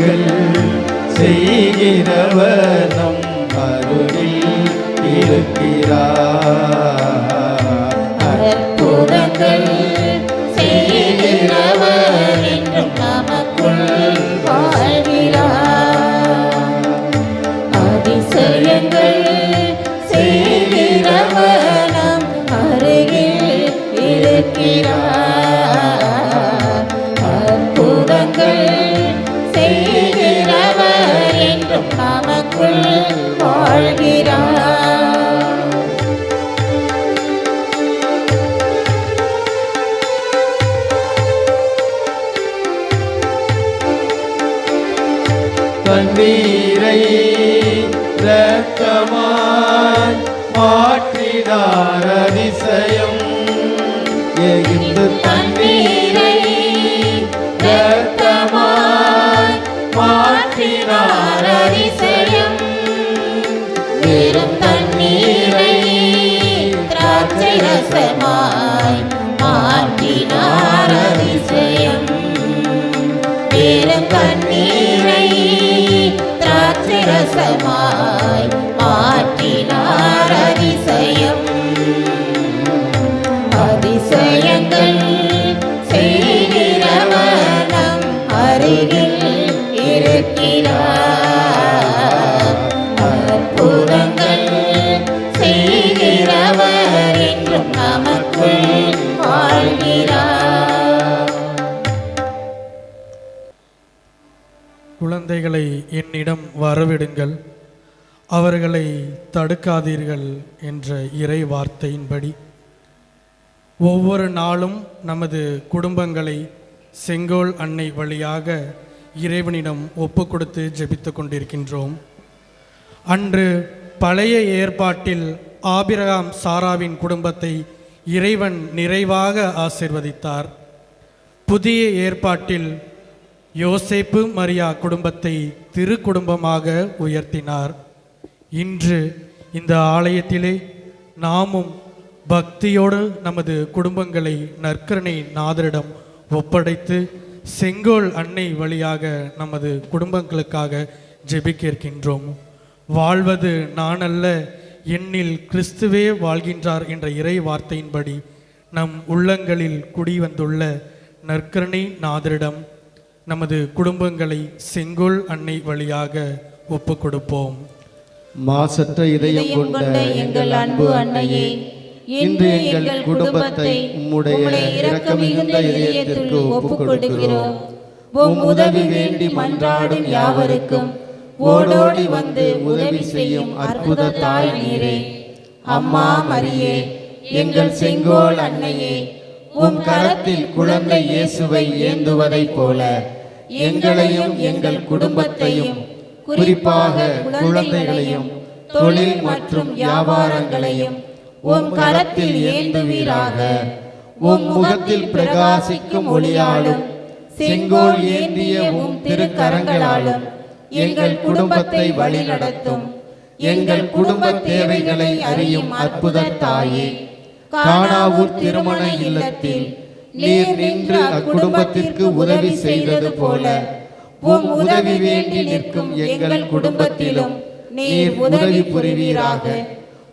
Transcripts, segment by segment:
அதிசயங்கள் செய்கிறவர் நம் அருகில் இருக்கி தண்ணீரை ரத்தமாய் மாற்றினார. இருக்கிறார். அற்புதங்கள் செய்கிறவர் என்றும் நமக்குள் வாழ்கிறார். குழந்தைகளை என்னிடம் வரவிடுங்கள். அவர்களை தடுக்காதீர்கள் என்ற இறை வார்த்தையின்படி. ஒவ்வொரு நாளும் நமது குடும்பங்களை செங்கோல் அன்னை வழியாக இறைவனிடம் ஒப்பு கொடுத்து ஜெபித்து கொண்டிருக்கின்றோம். அன்று பழைய ஏற்பாட்டில் ஆபிரகாம் சாராவின் குடும்பத்தை இறைவன் நிறைவாக ஆசிர்வதித்தார். புதிய ஏற்பாட்டில் யோசேப்பு மரியா குடும்பத்தை திரு குடும்பமாக உயர்த்தினார். இன்று இந்த ஆலயத்திலே நாமும் பக்தியோடு நமது குடும்பங்களை நற்கரணை நாதரிடம் ஒப்படைத்து செங்கோல் அன்னை வழியாக நமது குடும்பங்களுக்காக ஜெபிக்க இருக்கின்றோம் வாழ்வது நான் அல்ல என்னில் கிறிஸ்துவே வாழ்கின்றார் என்ற இறை வார்த்தையின்படி நம் உள்ளங்களில் குடி வந்துள்ள நற்கரணை நாதரிடம் நமது குடும்பங்களை செங்கோல் அன்னை வழியாக ஒப்பு கொடுப்போம் மாசற்ற இதயம் கொண்ட எங்கள் அன்பு அன்னையே இன்று எங்கள் குடும்பத்தை உம்முடைய இரக்கம் மிகுந்த இதயத்திற்கு ஒப்புக் கொடுக்கிறோம். உம் உதவி வேண்டி மன்றாடும் யாவருக்கும் ஓடோடி வந்து உதவி செய்யும் அற்புத தாய் நீரே அம்மா மரியே எங்கள் செங்கோல் அன்னையே உம் கரத்தில் குழந்தை இயேசுவை ஏந்துவதைப் போல எங்களையும் எங்கள் குடும்பத்தையும் குறிப்பாக குழந்தைகளையும் தொழில் மற்றும் வியாபாரங்களையும் உம் கரத்தில் ஏந்துவீராக. உம் முகத்தில் பிரகாசிக்கும் ஒளியாலும் செங்கோல் ஏந்திய உம் திருக்கரங்களாலும் எங்கள் குடும்பத்தை வழிநடத்தும். எங்கள் குடும்ப தேவைகளை அறியும் அற்புத தாயே. காணாவூர் திருமண இல்லத்தில் நீர் நின்று அக்குடும்பத்திற்கு உதவி செய்தது போல உம் உதவி வேண்டி நிற்கும் எங்கள் குடும்பத்திலும் நீர் உதவி புரிவீராக.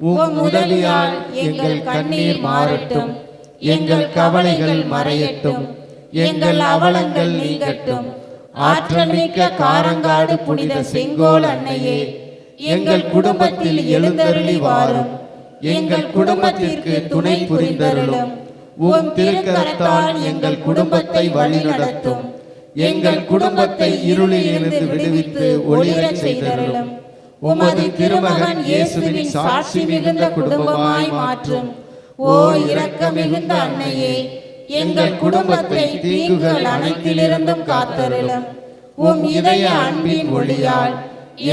உம் உதவியால் எங்கள் கண்ணீர் மாறட்டும் எங்கள் கவலைகள் மறையட்டும் எங்கள் அவலங்கள் நீங்கட்டும். ஆற்றல் மிக்க காரங்காடு புனித செங்கோல் அன்னையே எங்கள் குடும்பத்தில் எழுந்தருளி வாரும். எங்கள் குடும்பத்திற்கு துணை புரிந்தருளும். உன் திருக்கரத்தால் எங்கள் குடும்பத்தை வழிநடத்தும். எங்கள் குடும்பத்தை இருளில் இருந்து விடுவித்து ஒளிரச் செய்தருளும். உமது திருமகன் இயேசுவின் சாட்சி மிகுந்த குடும்பமாய் மாற்றும். ஓ இரக்க மிகுந்த அன்னையே எங்கள் குடும்பத்தை தீங்குகள் அனைத்திலிருந்தும் காத்தருளும். உம் இதய அன்பின் ஒளியால்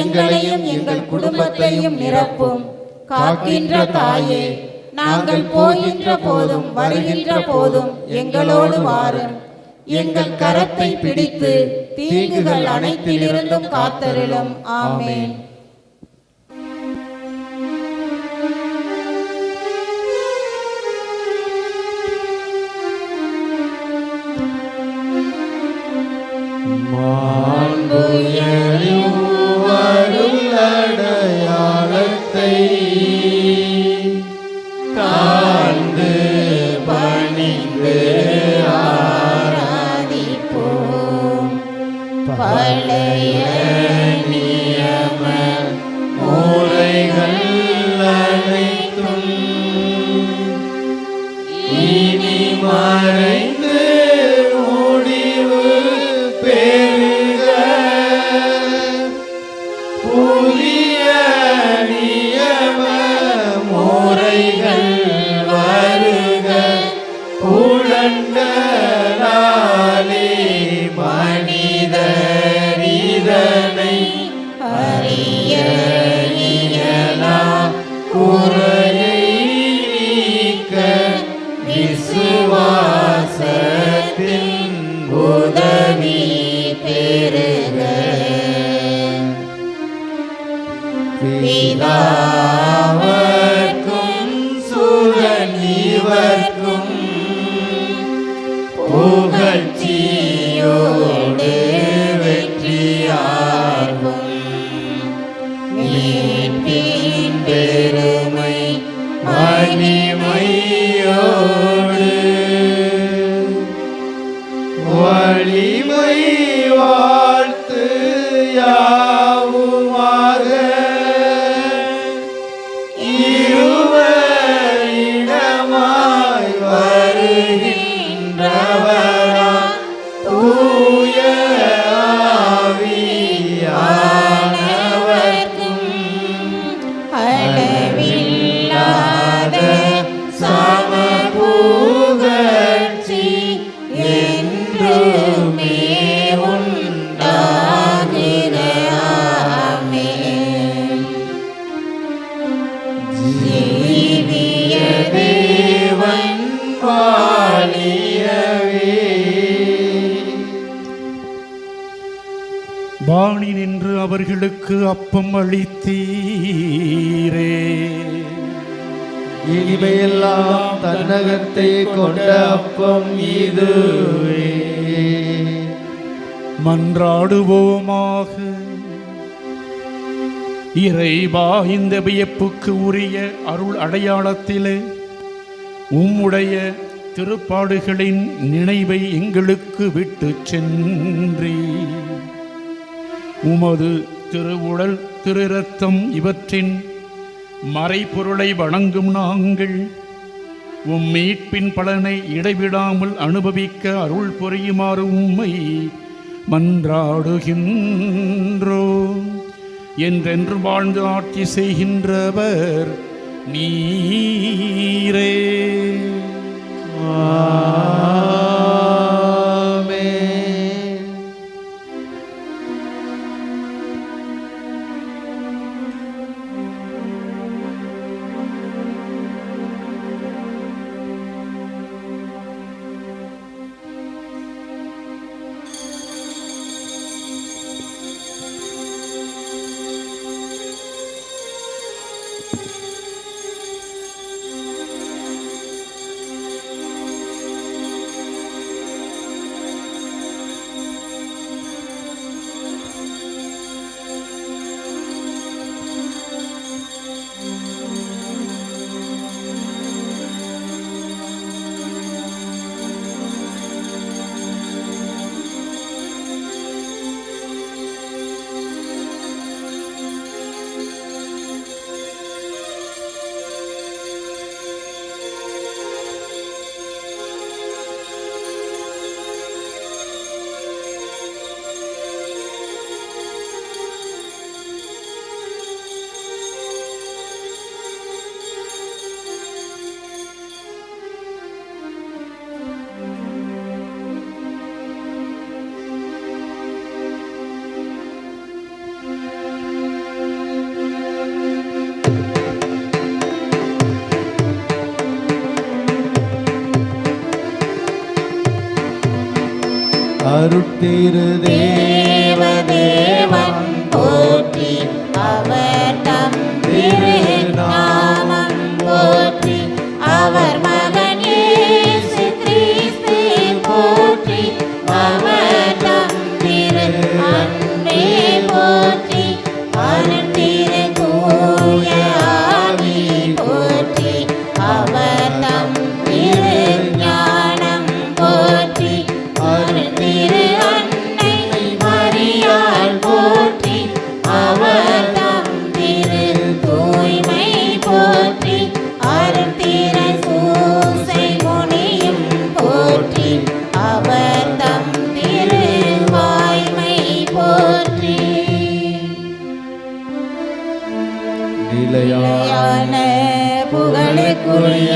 எங்களையும் எங்கள் குடும்பத்தையும் நிரப்பும். காக்கின்ற தாயே நாங்கள் போகின்ற போதும் வருகின்ற போதும் எங்களோடு வாரும். எங்கள் கரத்தை பிடித்து தீங்குகள் அனைத்திலிருந்தும் காத்தருளும். ஆமேன். அடையாளத்தை Amen. அவர்களுக்கு அப்பம் அளித்தீரே. இனிமையெல்லாம் தன்னகத்தை கொண்ட அப்பம் இதுவே. மன்றாடுவோமாக. இறைவா இந்த வியப்புக்கு உரிய அருள் அடையாளத்திலே உம்முடைய திருப்பாடுகளின் நினைவை எங்களுக்கு விட்டு சென்றீ உமது திருவுடல் திரு ரத்தம் இவற்றின் மறைபொருளை வணங்கும் நாங்கள். உம் மீட்பின் பலனை இடைவிடாமல் அனுபவிக்க அருள் புரியுமாறு உம்மை மன்றாடுகின்றோ. என்றென்று வாழ்ந்து ஆட்சி செய்கின்றவர் நீரே. ஆ. அருட்திரு புகழுக்குரிய